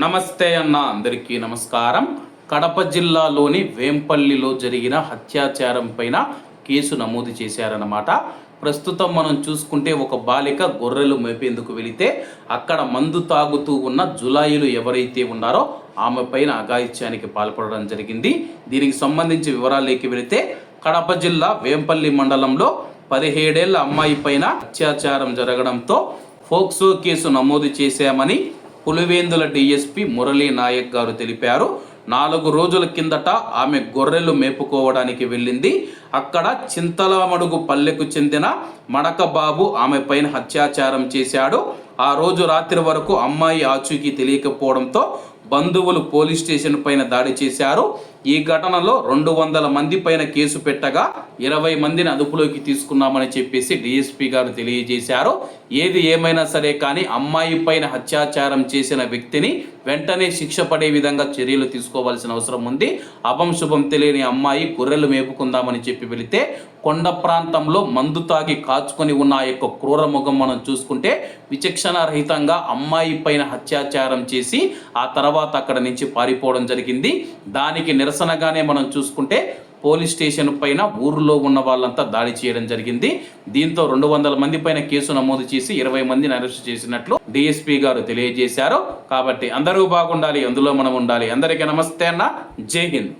నమస్తే అన్న అందరికీ నమస్కారం. కడప జిల్లాలోని వేంపల్లిలో జరిగిన హత్యాచారం పైన కేసు నమోదు చేశారన్నమాట. ప్రస్తుతం మనం చూసుకుంటే ఒక బాలిక గొర్రెలు మేపేందుకు వెళితే అక్కడ మందు తాగుతూ ఉన్న జులాయిలు ఎవరైతే ఉన్నారో ఆమె పైన అఘాయిత్యానికి పాల్పడడం జరిగింది. దీనికి సంబంధించి వివరాలకి వెళితే కడప జిల్లా వేంపల్లి మండలంలో పదిహేడేళ్ళ అమ్మాయి పైన అత్యాచారం జరగడంతో ఫోక్సో కేసు నమోదు చేశామని పులివేందుల డిఎస్పి మురళీ నాయక్ గారు తెలిపారు. నాలుగు రోజుల కిందట ఆమె గొర్రెలు మేపుకోవడానికి వెళ్ళింది. అక్కడ చింతలమడుగు పల్లెకు చెందిన మడకబాబు ఆమె పైన అత్యాచారం చేశాడు. ఆ రోజు రాత్రి వరకు అమ్మాయి ఆచూకీ తెలియకపోవడంతో బంధువులు పోలీస్ స్టేషన్ పైన దాడి చేశారు. ఈ ఘటనలో రెండు వందల మంది పైన కేసు పెట్టగా ఇరవై మందిని అదుపులోకి తీసుకున్నామని చెప్పేసి డిఎస్పీ గారు తెలియజేశారు. ఏది ఏమైనా సరే కానీ అమ్మాయి పైన అత్యాచారం చేసిన వ్యక్తిని వెంటనే శిక్ష పడే విధంగా చర్యలు తీసుకోవాల్సిన అవసరం ఉంది. అపం శుభం తెలియని అమ్మాయి గొర్రెలు మేపుకుందామని చెప్పి వెళితే కొండ ప్రాంతంలో మందు తాగి కాచుకొని ఉన్న ఆ యొక్క క్రూర ముఖం మనం చూసుకుంటే విచక్షణ రహితంగా అమ్మాయి పైన అత్యాచారం చేసి ఆ తర్వాత అక్కడ నుంచి పారిపోవడం జరిగింది. దానికి నిరసనగానే మనం చూసుకుంటే పోలీస్ స్టేషన్ పైన ఊరిలో ఉన్న వాళ్ళంతా దాడి చేయడం జరిగింది. దీంతో రెండు వందల మంది పైన కేసు నమోదు చేసి ఇరవై మందిని అరెస్ట్ చేసినట్లు డిఎస్పీ గారు తెలియజేశారు. కాబట్టి అందరూ బాగుండాలి అందులో మనం ఉండాలి. అందరికీ నమస్తే అన్న. జై హింద్.